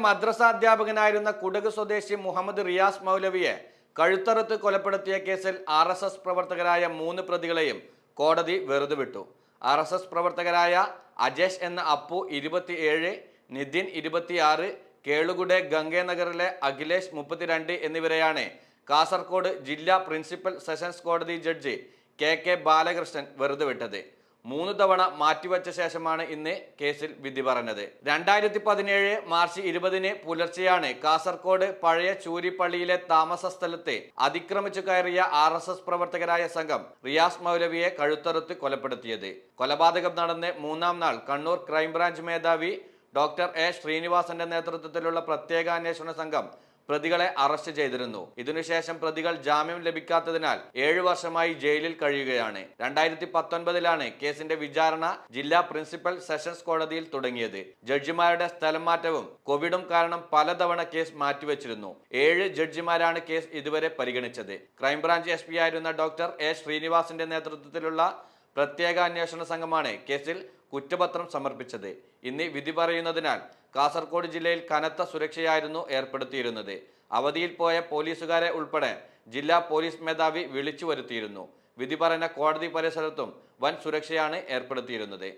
മദ്രസ അധ്യാപകനായിരുന്ന കുടക് സ്വദേശി മുഹമ്മദ് റിയാസ് മൗലവിയെ കഴുത്തറുത്ത് കൊലപ്പെടുത്തിയ കേസിൽ ആർ എസ് എസ് പ്രവർത്തകരായ മൂന്ന് പ്രതികളെയും കോടതി വെറുതെ വിട്ടു ആർ എസ് എസ് പ്രവർത്തകരായ അജേഷ് എന്ന അപ്പു ഇരുപത്തിയേഴ് നിതിൻ ഇരുപത്തിയാറ് കേളുകുടെ ഗംഗേനഗറിലെ അഖിലേഷ് മുപ്പത്തിരണ്ട് എന്നിവരെയാണ് കാസർഗോഡ് ജില്ലാ പ്രിൻസിപ്പൽ സെഷൻസ് കോടതി ജഡ്ജി കെ കെ ബാലകൃഷ്ണൻ വെറുതെ വിട്ടത് മൂന്ന് തവണ മാറ്റിവെച്ച ശേഷമാണ് ഇന്ന് കേസിൽ വിധി പറഞ്ഞത്. രണ്ടായിരത്തി പതിനേഴ് മാർച്ച് ഇരുപതിന് പുലർച്ചെയാണ് കാസർകോട് പഴയ ചൂരിപ്പള്ളിയിലെ താമസ സ്ഥലത്ത് അതിക്രമിച്ചു കയറിയ ആർ എസ് എസ് പ്രവർത്തകരായ സംഘം റിയാസ് മൗലവിയെ കഴുത്തറുത്ത് കൊലപ്പെടുത്തിയത്. കൊലപാതകം നടന്ന് മൂന്നാം നാൾ കണ്ണൂർ ക്രൈംബ്രാഞ്ച് മേധാവി ഡോക്ടർ എ ശ്രീനിവാസന്റെ നേതൃത്വത്തിലുള്ള പ്രത്യേക അന്വേഷണ സംഘം പ്രതികളെ അറസ്റ്റ് ചെയ്തിരുന്നു. ഇതിനുശേഷം പ്രതികൾ ജാമ്യം ലഭിക്കാത്തതിനാൽ ഏഴു വർഷമായി ജയിലിൽ കഴിയുകയാണ്. രണ്ടായിരത്തി പത്തൊൻപതിലാണ് കേസിന്റെ വിചാരണ ജില്ലാ പ്രിൻസിപ്പൽ സെഷൻസ് കോടതിയിൽ തുടങ്ങിയത്. ജഡ്ജിമാരുടെ സ്ഥലം മാറ്റവും കോവിഡും കാരണം പലതവണ കേസ് മാറ്റിവെച്ചിരുന്നു. ഏഴ് ജഡ്ജിമാരാണ് കേസ് ഇതുവരെ പരിഗണിച്ചത്. ക്രൈംബ്രാഞ്ച് എസ് പി ആയിരുന്ന ഡോക്ടർ എ ശ്രീനിവാസിന്റെ നേതൃത്വത്തിലുള്ള പ്രത്യേക അന്വേഷണ സംഘമാണ് കേസിൽ കുറ്റപത്രം സമർപ്പിച്ചത്. ഇന്ന് വിധി പറയുന്നതിനാൽ കാസർഗോഡ് ജില്ലയിൽ കനത്ത സുരക്ഷയായിരുന്നു ഏർപ്പെടുത്തിയിരുന്നത്. അവധിയിൽ പോയ പോലീസുകാരെ ഉൾപ്പെടെ ജില്ലാ പോലീസ് മേധാവി വിളിച്ചു വരുത്തിയിരുന്നു. വിധി പറഞ്ഞ കോടതി പരിസരത്തും വൻ സുരക്ഷയാണ് ഏർപ്പെടുത്തിയിരുന്നത്.